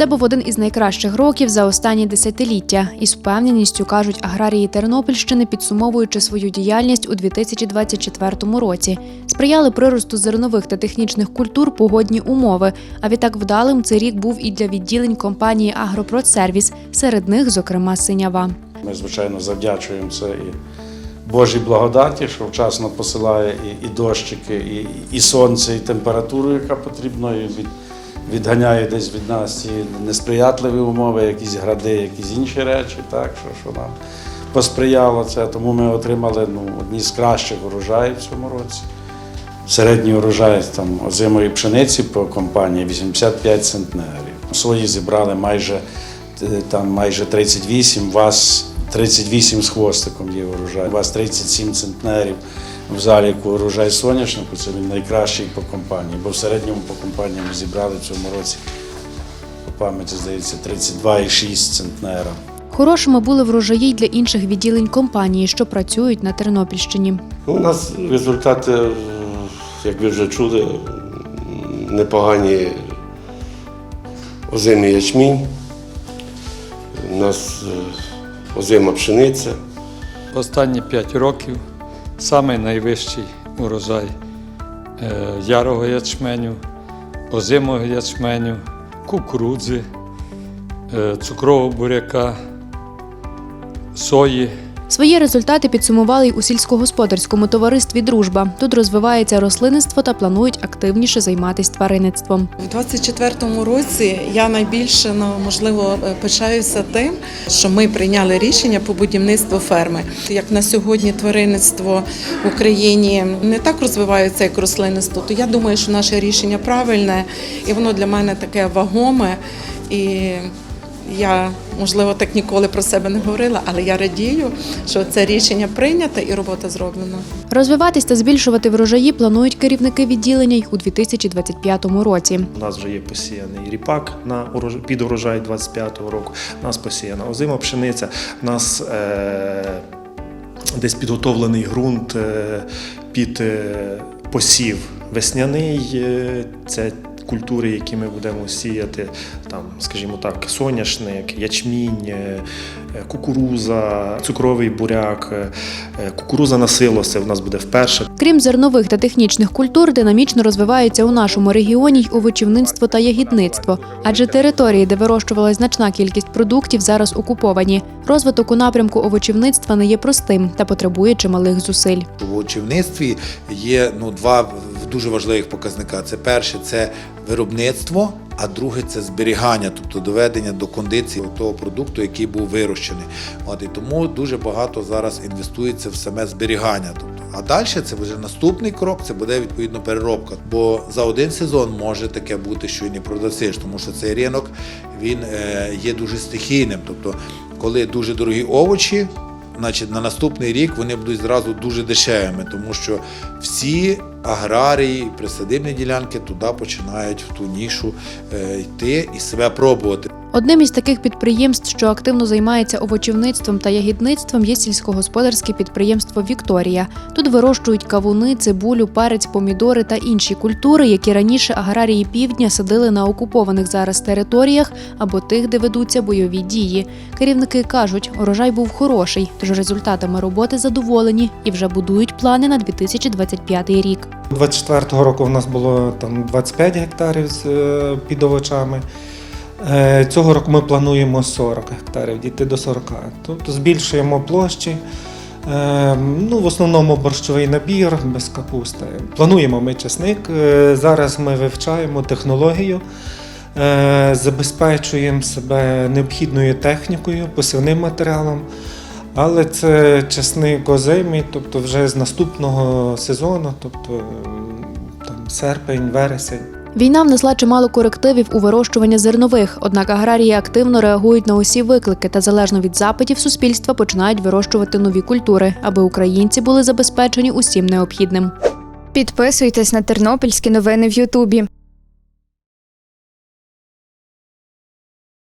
Це був один із найкращих років за останні десятиліття. Із впевненістю кажуть аграрії Тернопільщини, підсумовуючи свою діяльність у 2024 році. Сприяли приросту зернових та технічних культур погодні умови. А відтак вдалим цей рік був і для відділень компанії Агропродсервіс, серед них, зокрема, Синява. Ми, звичайно, завдячуємо це і Божій благодаті, що вчасно посилає і, і дощики, і, і сонце, і температуру, яка потрібна, і від, відганяє десь від нас ці несприятливі умови, якісь гради, якісь інші речі, так, що, що нам посприяло це. Тому ми отримали ну, одні з кращих урожаїв в цьому році. Середній урожай там, озимої пшениці по компанії 85 центнерів. Сої зібрали майже, е, там, майже 38, у вас 38 з хвостиком є урожай, у вас 37 центнерів в заліку урожай соняшнику, це він найкращий по компанії, бо в середньому по компанії ми зібрали в цьому році, по пам'яті, здається, 32,6 центнера. Хорошими були врожаї й для інших відділень компанії, що працюють на Тернопільщині. Ну, У нас результати, е, як ви вже чули, непогані озимий ячмінь, у нас е, озима пшениця. Останні 5 років самий найвищий урожай е, ярого ячменю, озимого ячменю, кукурудзи, е, цукрового буряка, сої. Свої результати підсумували й у сільськогосподарському товаристві Дружба. Тут розвивається рослинництво та планують активніше займатися тваринництвом. У 24-му році я найбільше ну, можливо пишаюся тим, що ми прийняли рішення по будівництву ферми. Як на сьогодні тваринництво в Україні не так розвивається, як рослинництво, то я думаю, що наше рішення правильне і воно для мене таке вагоме. І я можливо так ніколи про себе не говорила, але я радію, що це рішення прийнято і робота зроблена. Розвиватись та збільшувати врожаї планують керівники відділення й у 2025 році. У нас вже є посіяний ріпак на під урожай 25-го року. У нас посіяна озима пшениця. У нас е, десь підготовлений ґрунт е, під е, посів весняний. Е, це культури, які ми будемо сіяти, там, скажімо так, соняшник, ячмінь, е, кукуруза, цукровий буряк, е, е, кукуруза на силоси в нас буде вперше. Крім зернових та технічних культур, динамічно розвиваються у нашому регіоні й овочівництво та ягідництво, адже території, де вирощувалась значна кількість продуктів, зараз окуповані. Розвиток у напрямку овочівництва не є простим та потребує чималих зусиль. В очівництві є ну, два дуже важливих показника. Це перше це виробництво, а друге це зберігання, тобто доведення до кондиції того продукту, який був вирощений. От і тому дуже багато зараз інвестується в саме зберігання. Тобто, а далі це вже наступний крок, це буде відповідно переробка. Бо за один сезон може таке бути, що і не продасиш, тому що цей ринок він е, є дуже стихійним. Тобто, коли дуже дорогі овочі, значить на наступний рік вони будуть зразу дуже дешевими, тому що всі аграрії, присадибні ділянки туди починають в ту нішу е, йти і себе пробувати. Одним із таких підприємств, що активно займається овочівництвом та ягідництвом, є сільськогосподарське підприємство Вікторія. Тут вирощують кавуни, цибулю, перець, помідори та інші культури, які раніше аграрії півдня садили на окупованих зараз територіях або тих, де ведуться бойові дії. Керівники кажуть, урожай був хороший, тож результатами роботи задоволені і вже будують плани на 2025 рік. 24-го року в нас було там 25 гектарів з, е, під овочами. Е, Цього року ми плануємо 40 гектарів, дійти до 40. Тобто збільшуємо площі. Е, Ну, в основному борщовий набір без капусти. Плануємо ми чесник. Е, Зараз ми вивчаємо технологію, забезпечуємо себе необхідною технікою, посівним матеріалом. Але це чесник озимий, тобто вже з наступного сезону, тобто ем, там серпень, вересень. Війна внесла чимало корективів у вирощування зернових, однак аграрії активно реагують на усі виклики та залежно від запитів суспільства починають вирощувати нові культури, аби українці були забезпечені усім необхідним. Підписуйтесь на тернопільські новини в Ютубі.